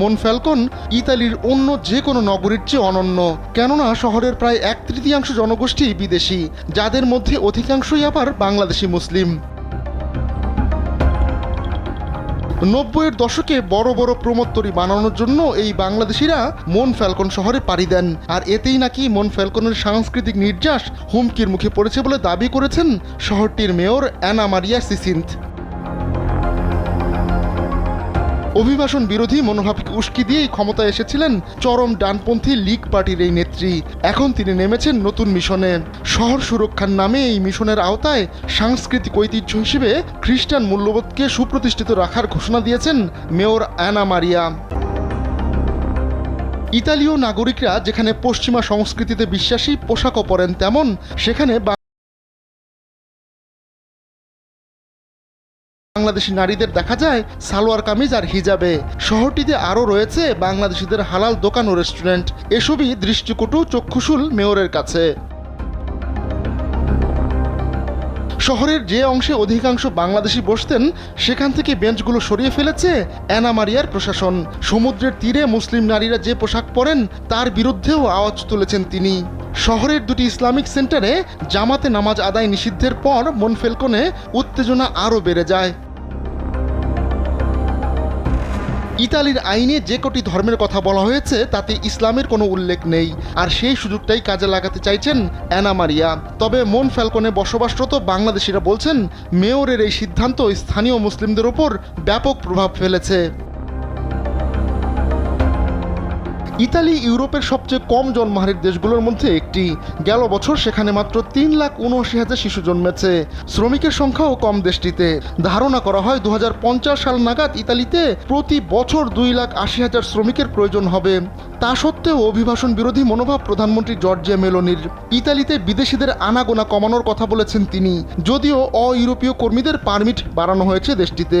মন ফ্যালকন ইতালির অন্য যে কোনো নগরীর চেয়ে অনন্য। কেননা শহরের প্রায় এক তৃতীয়াংশ জনগোষ্ঠী বিদেশি, যাদের মধ্যে অধিকাংশই আবার বাংলাদেশি মুসলিম। নব্বইয়ের দশকে বড় বড় প্রমোত্তরি বানানোর জন্য এই বাংলাদেশিরা মন ফ্যালকন শহরে পাড়ি দেন। আর এতেই নাকি মন ফ্যালকনের সাংস্কৃতিক নির্যাস হুমকির মুখে পড়েছে বলে দাবি করেছেন শহরটির মেয়র অ্যানা মারিয়া সিসিন্থ। অভিবাসন বিরোধী মনোভাবকে উস্কি দিয়েই ক্ষমতায় এসেছিলেন চরম ডানপন্থী লীগ পার্টির এই নেত্রী। এখন তিনি নেমেছেন নতুন মিশনে। শহর সুরক্ষার নামে এই মিশনের আওতায় সাংস্কৃতিক ঐতিহ্য হিসেবে খ্রিস্টান মূল্যবোধকে সুপ্রতিষ্ঠিত রাখার ঘোষণা দিয়েছেন মেয়র অ্যানা মারিয়া। ইতালীয় নাগরিকরা যেখানে পশ্চিমা সংস্কৃতিতে বিশ্বাসী পোশাকও পরেন তেমন, সেখানে বাংলাদেশি নারীদের দেখা যায় সালোয়ার কামিজ আর হিজাবে। শহরটিতে আরও রয়েছে বাংলাদেশিদের হালাল দোকান ও রেস্টুরেন্ট। এসবই দৃষ্টিকটু চক্ষুশুল মেয়রের কাছে। শহরের যে অংশে অধিকাংশ বাংলাদেশি বসতেন, সেখান থেকে বেঞ্চগুলো সরিয়ে ফেলেছে অ্যানামারিয়ার প্রশাসন। সমুদ্রের তীরে মুসলিম নারীরা যে পোশাক পরেন, তার বিরুদ্ধেও আওয়াজ তুলেছেন তিনি। শহরের দুটি ইসলামিক সেন্টারে জামাতে নামাজ আদায় নিষিদ্ধের পর মনফেলকনে উত্তেজনা আরও বেড়ে যায়। ইতালির আইনে যে কটি ধর্মের কথা বলা হয়েছে, তাতে ইসলামের কোনো উল্লেখ নেই। আর সেই সুযোগটাই কাজে লাগাতে চাইছেন অ্যানা মারিয়া। তবে মন ফ্যালকনে বসবাসরত বাংলাদেশিরা বলছেন, মেয়রের এই সিদ্ধান্ত স্থানীয় মুসলিমদের ওপর ব্যাপক প্রভাব ফেলেছে। ইতালি ইউরোপের সবচেয়ে কম জন্মহারের দেশগুলোর মধ্যে একটি। গেল বছর সেখানে মাত্র তিন লাখ উনআশি হাজার শিশু জন্মেছে। শ্রমিকের সংখ্যাও কম দেশটিতে। ধারণা করা হয় দু হাজার পঞ্চাশ সাল নাগাদ ইতালিতে প্রতি বছর দুই লাখ আশি হাজার শ্রমিকের প্রয়োজন হবে। তা সত্ত্বেও অভিবাসন বিরোধী মনোভাব প্রধানমন্ত্রী জর্জিয়া মেলোনির। ইতালিতে বিদেশিদের আনাগোনা কমানোর কথা বলেছেন তিনি। যদিও অ ইউরোপীয় কর্মীদের পারমিট বাড়ানো হয়েছে দেশটিতে।